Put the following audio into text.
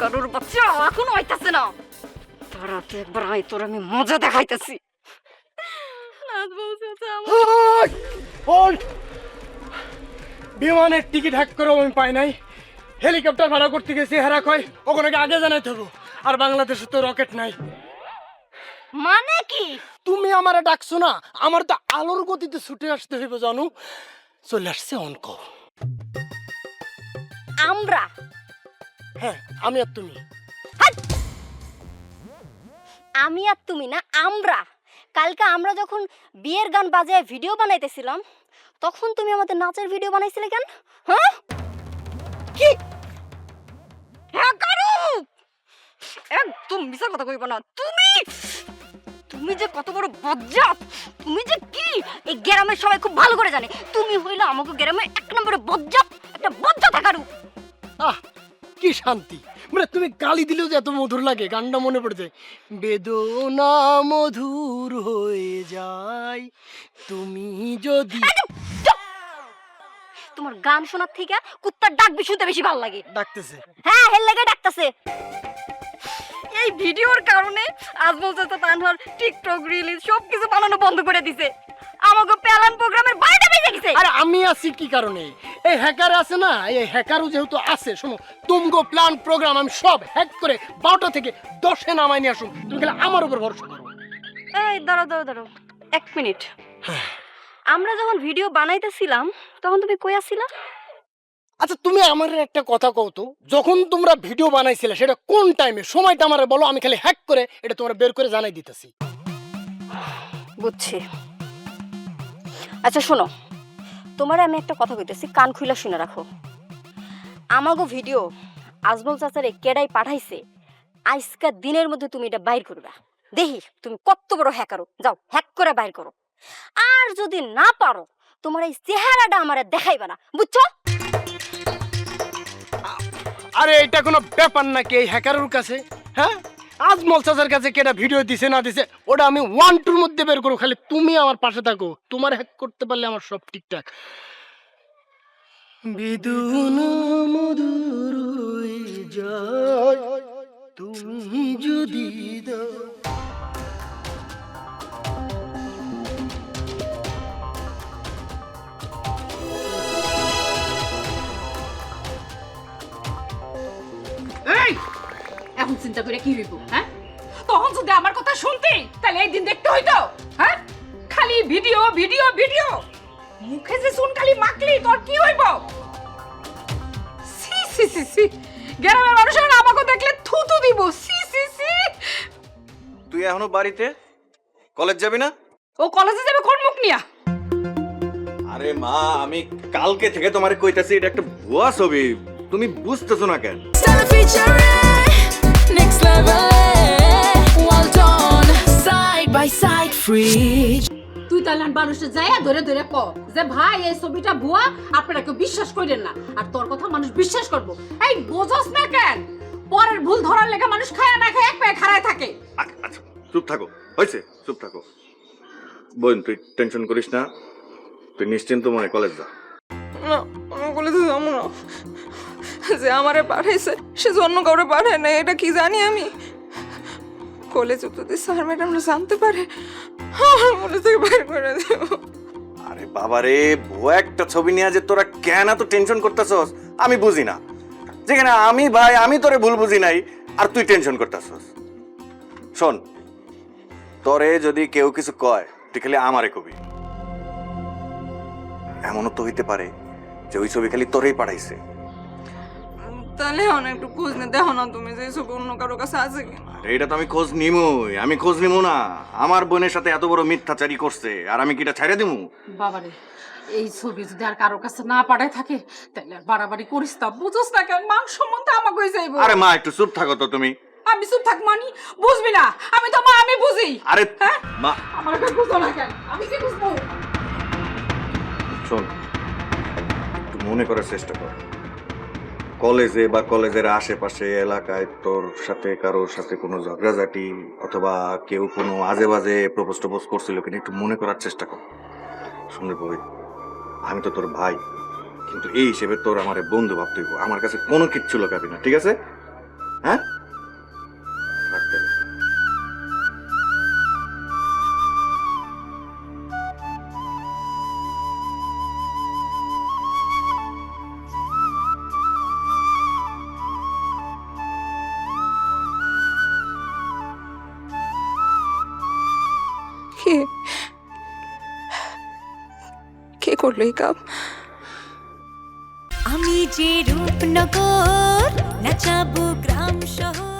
কারোর বাচ্চা এখনও আইতাছে না তারাতে একবার তোর আমি মজা দেখাইতেছি! বিমানের টিকিট হ্যাক করেও আমি পাই নাই হেলিকপ্টার ভাড়া করতে গেছি হেরা কয় ওখানে আগে জানাইতে হব আর বাংলাদেশে তো রকেট নাই মানে কি তুমি আমারে ডাকছো না আমার তো আলোর গতিতে ছুটে আসতে হইব জানো চলে আসছে অঙ্ক আমরা হ্যাঁ আমি আর তুমি। আমি আর তুমি না আমরা। কালকে আমরা যখন বিয়ের গান বাজায় ভিডিও বানাইতেছিলাম তখন তুমি আমাদের নাচের ভিডিও বানাইছিলে কেন? হ্যাঁ? কি? হ্যাঁ কারু একদম মিশা কথা কইব না। তুমি? তুমি যে কত বড় বজ্জাত! তুমি যে কি? এই গ্রামের সবাই খুব ভালো করে জানে। তুমি হইলে আমাকে গ্রামের এক নম্বরে বজ্জাত একটা বজ্জাত কারু আহ কি শান্তি? মানে তুমি গালি দিলেও যে এত মধুর লাগে গানটা মনে পড়ে যায়। বেদনা মধুর হয়ে যায় তুমি যদি তোমার গান শোনার থেকে কুত্তার ডাক শুনতে বেশি ভালো লাগে। ডাকতেছে। হ্যাঁ হেল লাগে ডাকতেছে। এই ভিডিওর কারণে আজমল চাচা তানহার টিকটক রিলিজ সব কিছু বানানো বন্ধ করে দিছে। আমাকে প্যালান প্রোগ্রামের বাইরে বেজে গেছে। আরে আমি আছি কি কারণে? এই হ্যাকার আছে না? এই হ্যাকারও যেহেতু আছে শোনো তুমগো প্ল্যান প্রোগ্রাম আমি সব হ্যাক করে বারোটা থেকে দশে নামাই নিয়ে আসুন। তুমি খালি আমার উপর ভরসা করো। এই দাঁড়ো দাঁড়ো দাঁড়ো এক মিনিট। আমরা যখন ভিডিও বানাইতেছিলাম তখন তুমি কই আসছিলা আচ্ছা তুমি আমার একটা কথা কও তো যখন তোমরা ভিডিও বানাইছিলে সেটা কোন টাইমে সময়টা আমার বলো আমি খালি হ্যাক করে এটা তোমরা বের করে জানাই দিতেছি। বুঝছি। আচ্ছা শোনো তোমার আমি একটা কথা কইতেছি, কান খুইলা শুনে রাখো। আমাগো ভিডিও আজমল চাচারে কেডাই পাঠাইছে, আজকা দিনের মধ্যে তুমি এটা বাইর করবা। দেখি, তুমি কত বড় হ্যাকারো। যাও, হ্যাক করে বাইর করো। আর যদি না পারো, তোমার এই চেহারাটা আমারে দেখাইবা না, বুঝছ? আরে এটা কোনো ব্যাপার নাকি এই হ্যাকারের কাছে হ্যাঁ? আজ মলসাজের কাছে কেটা ভিডিও দিছে না দিছে ওটা আমি ওয়ান টুর মধ্যে বের করো খালি তুমি আমার পাশে থাকো, তোমার হ্যাক করতে পারলে আমার সব ঠিকঠাক। বিদুন মধুর তুমি যদি দাও। এখন চিন্তা করে কি হইব হ্যাঁ? তখন যদি আমার কথা শুনতি তাহলে এই দিন দেখতে হইতো হ্যাঁ? খালি ভিডিও ভিডিও ভিডিও। মুখে যে শুন খালি মাখলি তোর কি হইব? সি সি সি সি গ্রামের মানুষের আমাকে দেখলে থুতু দিব। সি সি সি তুই এখনও বাড়িতে? কলেজ যাবি না? ও কলেজে যাবে কোন মুখ নিয়া? আরে মা আমি কালকে থেকে তোমারে কইতাছি এটা একটা ভুয়া ছবি। তুমি বুঝতেছো না কেন? তুই তাহলে মানুষের যাইয়া ধরে ধরে ক যে ভাই এই ছবিটা ভুয়া আপনারা কেউ বিশ্বাস করেন না। আর তোর কথা মানুষ বিশ্বাস করব। এই বোঝস না কেন? পরের ভুল ধরার লেগে মানুষ খায়া না খায় এক পায়ে খাড়ায় থাকে। আচ্ছা চুপ থাকো। হয়েছে চুপ থাকো। বোন তুই টেনশন করিস না। তুই নিশ্চিন্ত মনে কলেজ যা। না কলেজে যাব না। যে আমারে পাঠাইছে, সে যে অন্য কাউরে পাঠায় না এটা কি জানি আমি? কলেজে যদি স্যার ম্যাডামরা জানতে পারে। আমার কলেজ থেকে বাইর করে দেব। আরে বাবা রে ভুয়া একটা ছবি নিয়ে যে তোরা কেন এত টেনশন করতেছস? আমি বুঝি না। যেখানে আমি ভাই, আমি তোরে ভুল বুঝি নাই, আর তুই টেনশন করতেছস। শোন, তোরে যদি কেউ কিছু কয়, তুই খালি আমারে কবি। এমনও তো হইতে পারে যে ওই ছবি খালি তোরেই পাঠাইছে। তাহলে অনেক একটু খোঁজ নে দেখো না তুমি যে ছবি অন্য কারও কাছে আছে কি আরে এটা তো আমি খোঁজ নিমই আমি খোঁজ নিমু না। আমার বোনের সাথে এত বড় মিথ্যাচারী করছে আর আমি কি এটা ছেড়ে দিমু? বাবারে এই ছবি যদি আর কারও কাছে না পাঠায় থাকে তাহলে আর বাড়াবাড়ি করিস তা বুঝোস না কেন? মান সম্বন্ধে আমাকে যাইব। আরে মা একটু চুপ থাকো তো তুমি। আমি চুপ থাক মানি বুঝবি না? আমি তো মা আমি বুঝি। আরে হ্যাঁ? মা। আমার কাছে বুঝো না কেন? আমি কি বুঝব? শোন একটু মনে করার চেষ্টা কর। কলেজে বা কলেজের আশেপাশে এলাকায় তোর সাথে, কারোর সাথে কোনো ঝগড়াঝাটি অথবা কেউ কোনো আজে বাজে প্রপোজ টপোজ করছিল কিনা একটু মনে করার চেষ্টা কর শুনে বই আমি তো তোর ভাই, কিন্তু এই হিসেবে তোর আমার বন্ধু ভাবতেই। আমার কাছে কোনো কিচ্ছু লোকাবি না, ঠিক আছে করল এই কাপ। আমি যে রূপনগর নাচাবো গ্রাম শহর।